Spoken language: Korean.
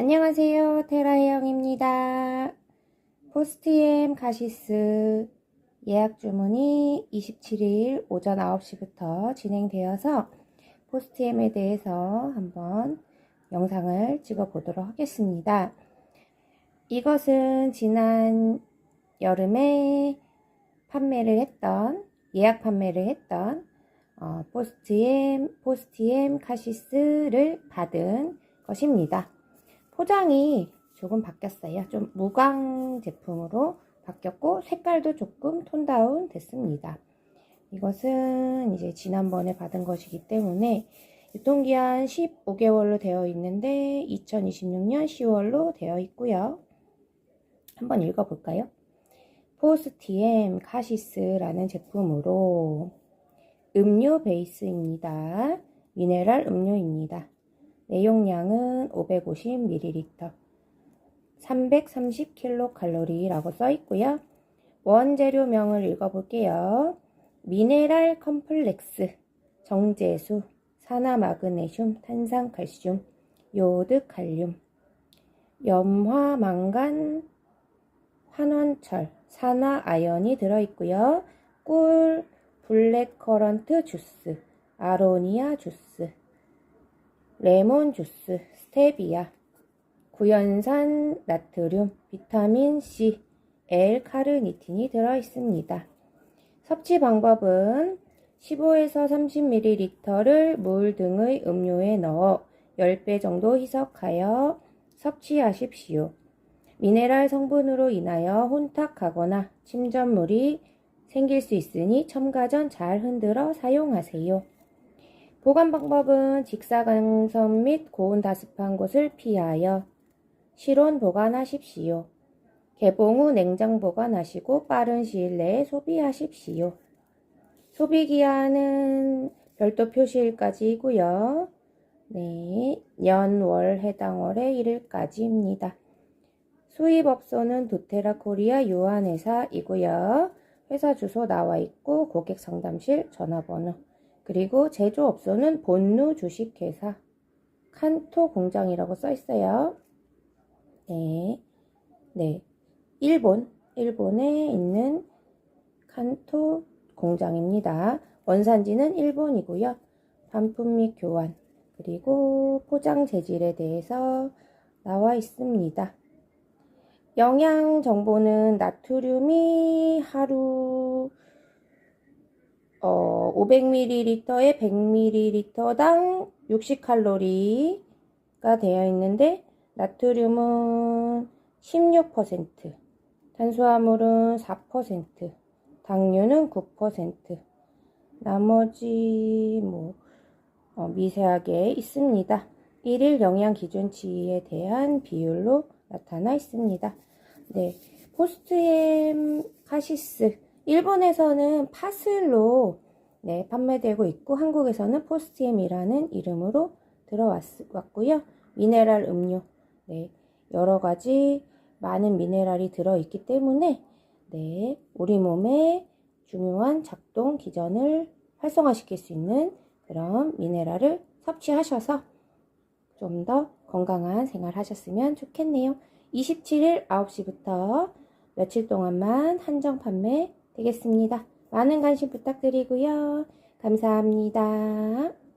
안녕하세요. 테라혜영입니다. 포스트엠 카시스 예약 주문이 27일 오전 9시부터 진행되어서 포스트엠에 대해서 한번 영상을 찍어 보도록 하겠습니다. 이것은 지난 여름에 판매를 했던 예약 판매를 했던 어, 포스트엠 포스트엠 카시스를 받은 것입니다. 포장이 조금 바뀌었어요. 좀 무광 제품으로 바뀌었고 색깔도 조금 톤다운 됐습니다. 이것은 이제 지난번에 받은 것이기 때문에 유통기한 15개월로 되어 있는데 2026년 10월로 되어 있고요. 한번 읽어볼까요? 포스티엠 카시스라는 제품으로 음료 베이스입니다. 미네랄 음료입니다. 내용량은 550ml, 330kcal라고 써 있고요. 원재료명을 읽어볼게요. 미네랄 컴플렉스, 정제수, 산화 마그네슘, 탄산 칼슘, 요오드 칼륨, 염화 망간, 환원철, 산화 아연이 들어있고요. 꿀, 블랙커런트 주스, 아로니아 주스, 레몬 주스, 스테비아, 구연산 나트륨, 비타민 C, L-카르니틴이 들어 있습니다. 섭취 방법은 15에서 30ml를 물 등의 음료에 넣어 10배 정도 희석하여 섭취하십시오. 미네랄 성분으로 인하여 혼탁하거나 침전물이 생길 수 있으니 첨가 전 잘 흔들어 사용하세요. 보관 방법은 직사광선 및 고온 다습한 곳을 피하여 실온 보관하십시오. 개봉 후 냉장 보관하시고 빠른 시일 내에 소비하십시오. 소비 기한은 별도 표시일까지이고요. 네, 년, 월, 해당 월의 1일까지입니다. 수입업소는 도테라 코리아 유한회사이고요. 회사 주소 나와 있고 고객 상담실 전화번호 그리고 제조업소는 본루 주식회사 칸토 공장이라고 써 있어요. 네, 네, 일본 일본에 있는 칸토 공장입니다. 원산지는 일본이고요. 반품 및 교환 그리고 포장 재질에 대해서 나와 있습니다. 영양 정보는 나트륨이 하루 어, 500ml에 100ml당 60칼로리가 되어 있는데 나트륨은 16%, 탄수화물은 4%, 당류는 9%, 나머지 뭐 어, 미세하게 있습니다. 1일 영양 기준치에 대한 비율로 나타나 있습니다. 네, 포스트엠 카시스 일본에서는 파슬로 네, 판매되고 있고 한국에서는 포스트엠이라는 이름으로 들어왔고요. 미네랄 음료 네, 여러 가지 많은 미네랄이 들어있기 때문에 네, 우리 몸의 중요한 작동 기전을 활성화시킬 수 있는 그런 미네랄을 섭취하셔서 좀 더 건강한 생활 하셨으면 좋겠네요. 27일 9시부터 며칠 동안만 한정 판매 되겠습니다. 많은 관심 부탁드리고요. 감사합니다.